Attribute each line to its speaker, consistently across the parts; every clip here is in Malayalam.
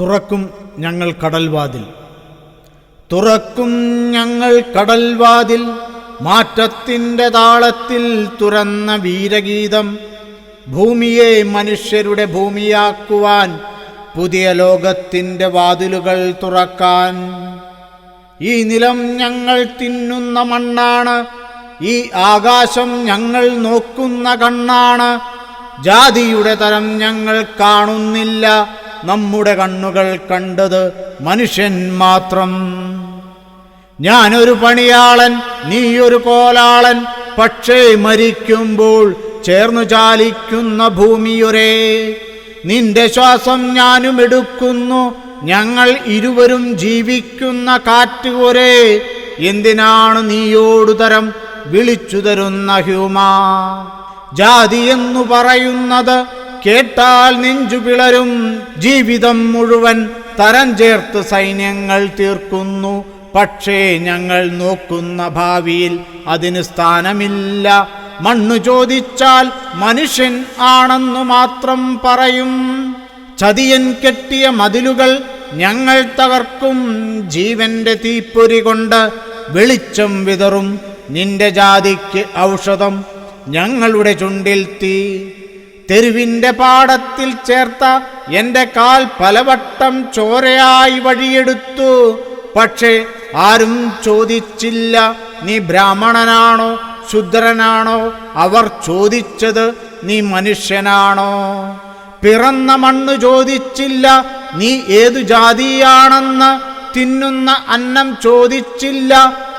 Speaker 1: തുറക്കും ഞങ്ങൾ കടൽവാതിൽ. തുറക്കും ഞങ്ങൾ കടൽവാതിൽ മാറ്റത്തിന്റെ താളത്തിൽ തുറന്ന വീരഗീതം. ഭൂമിയെ മനുഷ്യരുടെ ഭൂമിയാക്കുവാൻ പുതിയ ലോകത്തിന്റെ വാതിലുകൾ തുറക്കാൻ. ഈ നിലം ഞങ്ങൾ തിന്നുന്ന മണ്ണാണ്. ഈ ആകാശം ഞങ്ങൾ നോക്കുന്ന കണ്ണാണ്. ജാതിയുടെ തരം ഞങ്ങൾ കാണുന്നില്ല. നമ്മുടെ കണ്ണുകൾ കണ്ടത് മനുഷ്യൻ മാത്രം. ഞാനൊരു പണിയാളൻ നീയൊരു കോലാളൻ പക്ഷേ മരിക്കുമ്പോൾ ചേർന്നു ചാലിക്കുന്ന ഭൂമിയൊരേ. നിന്റെ ശ്വാസം ഞാനും എടുക്കുന്നു ഞങ്ങൾ ഇരുവരും ജീവിക്കുന്ന കാറ്റ് ഒരേ. എന്തിനാണ് നീയോടു തരം വിളിച്ചു തരുന്ന ഹ്യൂമാ? ജാതി എന്നു പറയുന്നത് കേട്ടാൽ നെഞ്ചു പിളരും. ജീവിതം മുഴുവൻ തരം ചേർത്ത് സൈന്യങ്ങൾ തീർക്കുന്നു. പക്ഷേ ഞങ്ങൾ നോക്കുന്ന ഭാവിയിൽ അതിന് സ്ഥാനമില്ല. മണ്ണു ചോദിച്ചാൽ മനുഷ്യൻ ആണെന്നു മാത്രം പറയും. ചതിയൻ കെട്ടിയ മതിലുകൾ ഞങ്ങൾ തകർക്കും. ജീവന്റെ തീപ്പൊരി കൊണ്ട് വെളിച്ചം വിതറും. നിന്റെ ജാതിക്ക് ഔഷധം ഞങ്ങളുടെ ചുണ്ടിൽ തീ. തെരുവിന്റെ പാടത്തിൽ ചേർത്ത എന്റെ കാൽ പലവട്ടം ചോരയായി വഴിയെടുത്തു. പക്ഷേ ആരും ചോദിച്ചില്ല നീ ബ്രാഹ്മണനാണോ ശുദ്രനാണോ അവർ ചോദിച്ചത് നീ മനുഷ്യനാണോ? പിറന്ന മണ്ണ് ചോദിച്ചില്ല നീ ഏതു ജാതിയാണെന്ന് തിന്നുന്ന അന്നം ചോദിച്ചില്ല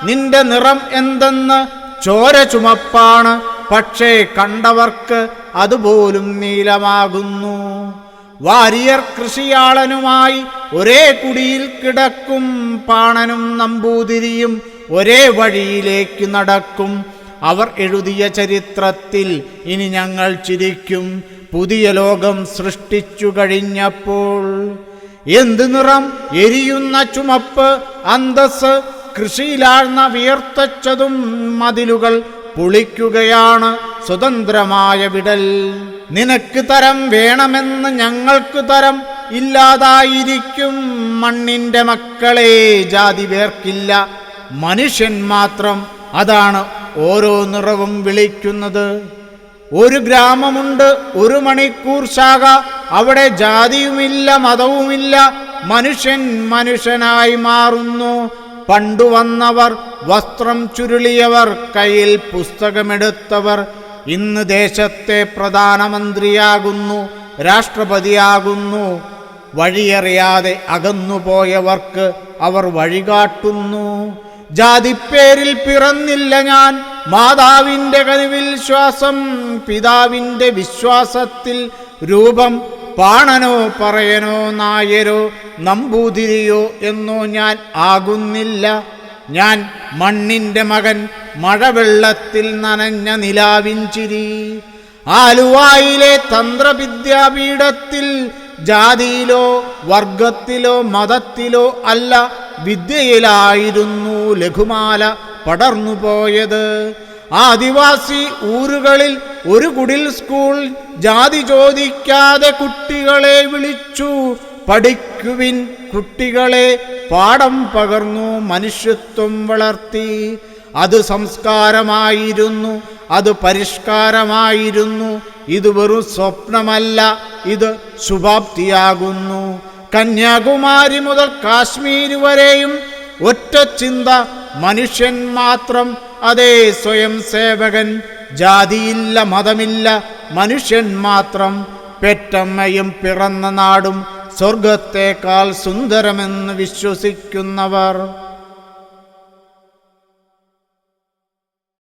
Speaker 1: നിന്റെ നിറം എന്തെന്ന് ചോര ചുമപ്പാണ്. പക്ഷേ കണ്ടവർക്ക് അതുപോലും നീലമാകുന്നു. വാരിയർ കൃഷിയാളനുമായി ഒരേ കുടിയിൽ കിടക്കും. പാണനും നമ്പൂതിരിയും ഒരേ വഴിയിലേക്ക് നടക്കും. അവർ എഴുതിയ ചരിത്രത്തിൽ ഇനി ഞങ്ങൾ ചിരിക്കും. പുതിയ ലോകം സൃഷ്ടിച്ചു കഴിഞ്ഞപ്പോൾ എന്ത് നിറം എരിയുന്ന ചുമപ്പ് അന്തസ് കൃഷിയിലാഴ്ന്ന വിയർത്തച്ചതും മതിലുകൾ പൊളിക്കുകയാണ് സ്വതന്ത്രമായ വിടൽ. നിനക്ക് തരം വേണമെന്ന് ഞങ്ങൾക്ക് തരം ഇല്ലാതായിരിക്കും മണ്ണിന്റെ മക്കളെ ജാതി വേർക്കില്ല. മനുഷ്യൻ മാത്രം അതാണ് ഓരോ നിറവും വിളിക്കുന്നത്. ഒരു ഗ്രാമമുണ്ട് ഒരു മണിക്കൂർ ശാഖ. അവിടെ ജാതിയുമില്ല മതവുമില്ല. മനുഷ്യൻ മനുഷ്യനായി മാറുന്നു. പണ്ടു വന്നവർ വസ്ത്രം ചുരുളിയവർ കയ്യിൽ പുസ്തകമെടുത്തവർ. ഇന്ന് ദേശത്തെ പ്രധാനമന്ത്രിയാകുന്നു രാഷ്ട്രപതിയാകുന്നു. വഴിയറിയാതെ അകന്നുപോയവർക്ക് അവർ വഴികാട്ടുന്നു. ജാതിപ്പേരിൽ പിറന്നില്ല ഞാൻ മാതാവിന്റെ കരുവിൽ ശ്വാസം പിതാവിന്റെ വിശ്വാസത്തിൽ രൂപം പാണനോ പറയനോ നായരോ നമ്പൂതിരിയോ എന്നോ ഞാൻ ആകുന്നില്ല. ഞാൻ മണ്ണിന്റെ മകൻ മഴവെള്ളത്തിൽ നനഞ്ഞ നിലാവിഞ്ചിരി ആലുവായിലെ തന്ത്രവിദ്യാപീഠത്തിൽ ജാതിയിലോ വർഗത്തിലോ മതത്തിലോ അല്ല വിദ്യയിലായിരുന്നു ലഘുമാല പടർന്നുപോയത്. ആദിവാസി ഊരുകളിൽ ഒരു കുടിൽ സ്കൂൾ ജാതി ചോദിക്കാതെ കുട്ടികളെ വിളിച്ചു. പഠിക്കുവിൻ കുട്ടികളെ പാഠം പകർന്നു മനുഷ്യത്വം വളർത്തി. അത് സംസ്കാരമായിരുന്നു അത് പരിഷ്കാരമായിരുന്നു. ഇത് വെറും സ്വപ്നമല്ല ഇത് ശുഭാപ്തിയാകുന്നു. കന്യാകുമാരി മുതൽ കാശ്മീർ വരെയും ഒറ്റ ചിന്ത മനുഷ്യൻ മാത്രം അതേ സ്വയം സേവകൻ ജാതിയില്ല മതമില്ല മനുഷ്യൻ മാത്രം പെറ്റമ്മയും പിറന്ന നാടും സ്വർഗത്തേക്കാൾ സുന്ദരമെന്ന് വിശ്വസിക്കുന്നവർ.